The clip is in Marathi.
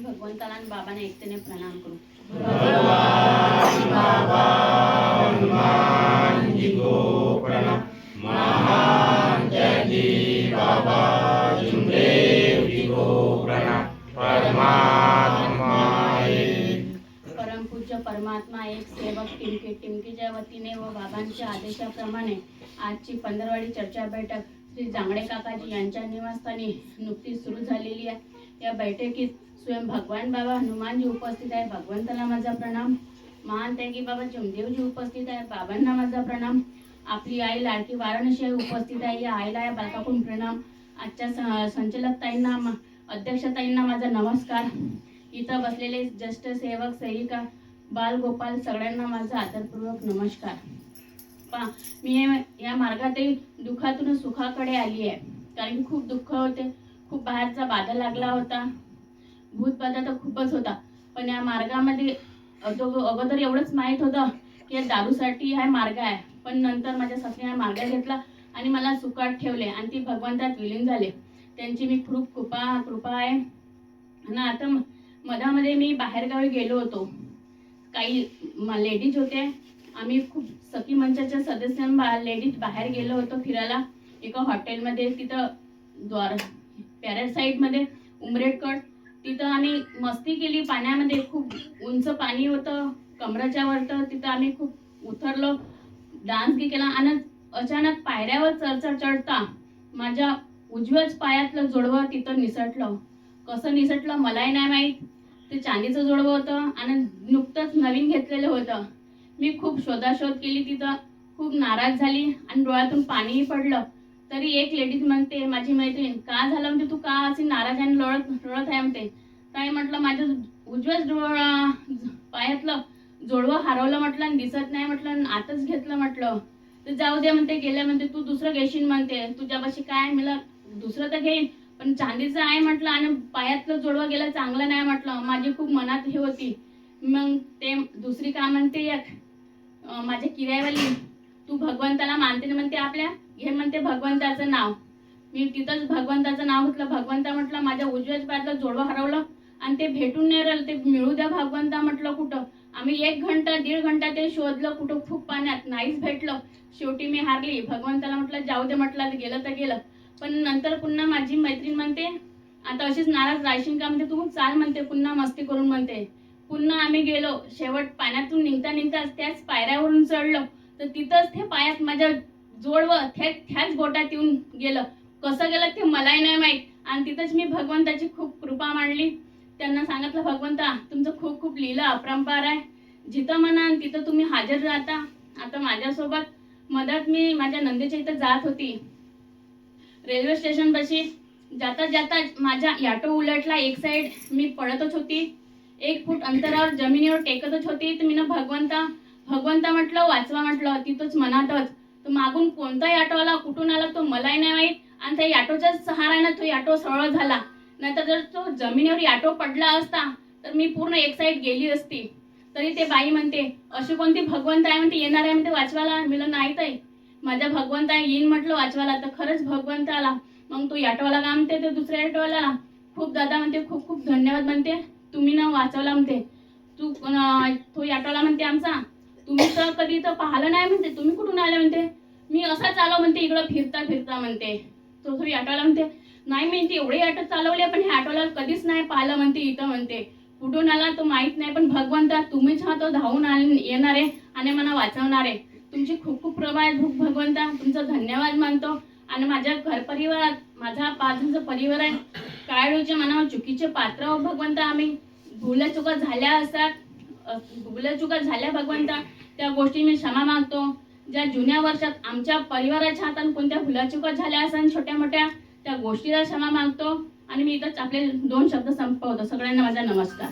आपण भगवंताला आणि बाबांना एकतेने प्रणाम करू. परमपूज्य परमात्मा एक सेवक टिमकी टिमकीच्या वतीने व बाबांच्या आदेशाप्रमाणे आजची पंधरवाडी चर्चा बैठक श्री जांगडे काकाजी यांच्या निवासस्थानी नुकतीच सुरू झालेली आहे. या बैठकीत स्वयं भगवान बाबा हनुमानजी उपस्थित आहे भगवंताला माझा प्रणाम. महान त्यागी बाबा जमदेवजी उपस्थित आहे बाबांना माझा प्रणाम. आपली आई लाडकी वाराणसी आई उपस्थित आहे. या आईला या बालकाकडून प्रणाम. आजच्या संचालकताईंना अध्यक्षताईंना माझा नमस्कार. इथं बसलेले ज्येष्ठ सेवक सेविका बालगोपाल सगळ्यांना माझा आदरपूर्वक नमस्कार. पा मी या मार्गातही दुःखातून सुखाकडे आली आहे. कारण की खूप दुःख होते. खूप बाहेरचा बाधा लागला होता. भूतबाधा तर खूपच होता. पण या मार्गामध्ये अगो- अगोदर एवढंच माहीत होतं की या दारूसाठी हा मार्ग आहे. पण नंतर माझ्या सासरीने हा मार्ग घेतला आणि मला सुखात ठेवले आणि ती भगवंतात विलीन झाले. त्यांची मी खूप कृपा कृपा आहे. ना आता म- मधामध्ये मी बाहेरगावी गेलो होतो. काही लेडीज होते. आम्ही खूप सखी मंचाच्या सदस्य लेडीज बाहेर गेलो होतो फिरायला. एका हॉटेलमध्ये तिथं द्वार पॅरासाईडमध्ये उमरेडकड तिथं आम्ही मस्ती केली पाण्यामध्ये. खूप उंच पाणी होतं कमराच्या वरतं. तिथं आम्ही खूप उतरलो. डान्स केला. आणि अचानक पायऱ्यावर चढ चढ चढता माझ्या उजव्याच पायातलं जोडवं तिथं निसटलं. कसं निसटलं मलाही नाही माहीत. ते चांदीचं जोडवं होतं आणि नुकतंच नवीन घेतलेलं होतं. मी खूप शोधाशोध केली तिथं. खूप नाराज झाली आणि डोळ्यातून पाणीही पडलं. तरी एक लेडीज म्हणते माझी मैत्रीण का झालं म्हणते तू? का अशी नाराज आणि रडत रडत आहे म्हणते? काय म्हटलं माझं उजव्याच डोळा पायातलं जोडवं हरवलं म्हटलं आणि दिसत नाही म्हटलं आणि आताच घेतलं म्हटलं. तर जाऊ दे म्हणते गेल्या म्हणते तू दुसरं घेशील म्हणते. तुझ्यापाशी काय मला दुसरं तर घेईन पण चांदीचं आहे म्हटलं आणि पायातलं जोडवं गेलं चांगलं नाही म्हटलं. माझी खूप मनात हे होती. मग ते दुसरी काय म्हणते एक माझ्या किरायवाली तू भगवंताला मानते ना? म्हणते आपल्या. हे म्हणते भगवंताचं नाव. मी तिथंच भगवंताचं नाव घेतलं. भगवंता म्हटलं माझ्या उजव्याच पायातलं जोडवं हरवलं आणि ते भेटून नाही राहिलं. ते मिळू द्या भगवंता म्हटलं कुठं. आम्ही एक घंटा दीड घंटा ते शोधलं कुठं. खूप पाण्यात नाहीच भेटलं. शेवटी मी हारली. भगवंताला म्हटलं जाऊ दे म्हटलं गेलं तर गेलं. पण नंतर पुन्हा माझी मैत्रीण म्हणते आता अशीच नाराज राहशील का? म्हणते तू चाल म्हणते पुन्हा मस्ती करून म्हणते. पुन्हा आम्ही गेलो. शेवट पाण्यातून निघता निघताच त्याच पायऱ्यावरून चढलो. तर तिथंच ते पायात माझ्या जोडवं थेट त्याच बोटात येऊन गेलं. कसं गेलं ते मलाही नाही माहीत. आणि तिथंच मी भगवंताची खूप कृपा मांडली. त्यांना सांगितलं भगवंता तुमचं खूप खूप लिहिलं अपरंपार आहे. जिथं म्हणा तिथं तुम्ही हजर राहता. आता माझ्यासोबत मदत मी माझ्या नंदेच्या इथं जात होती. रेल्वे स्टेशन बशी जाता जाता माझा याटो उलटला. एक साइड मी पडतच होती. एक फूट अंतरावर जमिनीवर टेकतच होती. तर मी भगवंता भगवंता म्हटलं वाचवा म्हटलं. तिथंच मनातच तर मागून कोणताही ऑटो आला कुठून आला तो मलाही नाही माहीत. आणि त्या ऑटोच्याच सहारानं तो ऑटो सरळ झाला. नाहीतर जर तो जमिनीवर ऑटो पडला असता तर मी पूर्ण एक साईड गेली असती. तरी ते बाई म्हणते अशी कोणती भगवंत आहे? म्हणते येणार आहे. म्हणते वाचवायला. मी नाही ताई. माझ्या आहे येईन म्हटलं वाचवायला. तर खरंच भगवंत आला. मग तो ऑटोवाला का म्हणते तर दुसऱ्या ऑटोवाला? खूप दादा म्हणते खूप खूप धन्यवाद. म्हणते तुम्ही ना वाचवला म्हणते तू तो ऑटोला म्हणते आमचा तुम्ही तर कधी तर पाहिलं नाही म्हणते. तुम्ही कुठून आले म्हणते? मी असाच आलो म्हणते इकडं फिरता फिरता म्हणते. तो थोडी ऑटोला म्हणते नाही म्हणते एवढी एवढे ऑटो चालवले पण ह्या ऑटोला कधीच नाही पाहिलं म्हणते इथं म्हणते. कुठून आला तो माहीत नाही पण भगवंता तुम्हीच हा तो धावून आले येणार आहे आणि मला वाचवणार आहे. तुमची खूप खूप प्रभा आहे भूक भगवंता. तुमचा धन्यवाद मानतो. आणि माझ्या घर परिवारात माझा पाच परिवार आहे. काय मनावर चुकीचे पात्र हो भगवंता? आम्ही भुल्या चुका झाल्या असतात. अ, भुल्या चुका झाल्या भगवंता. त्या गोष्टी मी क्षमा मागतो ज्या जुन्या वर्षात आमच्या परिवाराच्या हाताने कोणत्या भुलाचुका झाल्या असन छोट्या मोठ्या त्या गोष्टीला क्षमा मागतो आणि मी इथंच आपले दोन शब्द संपवतो. सगळ्यांना माझा नमस्कार.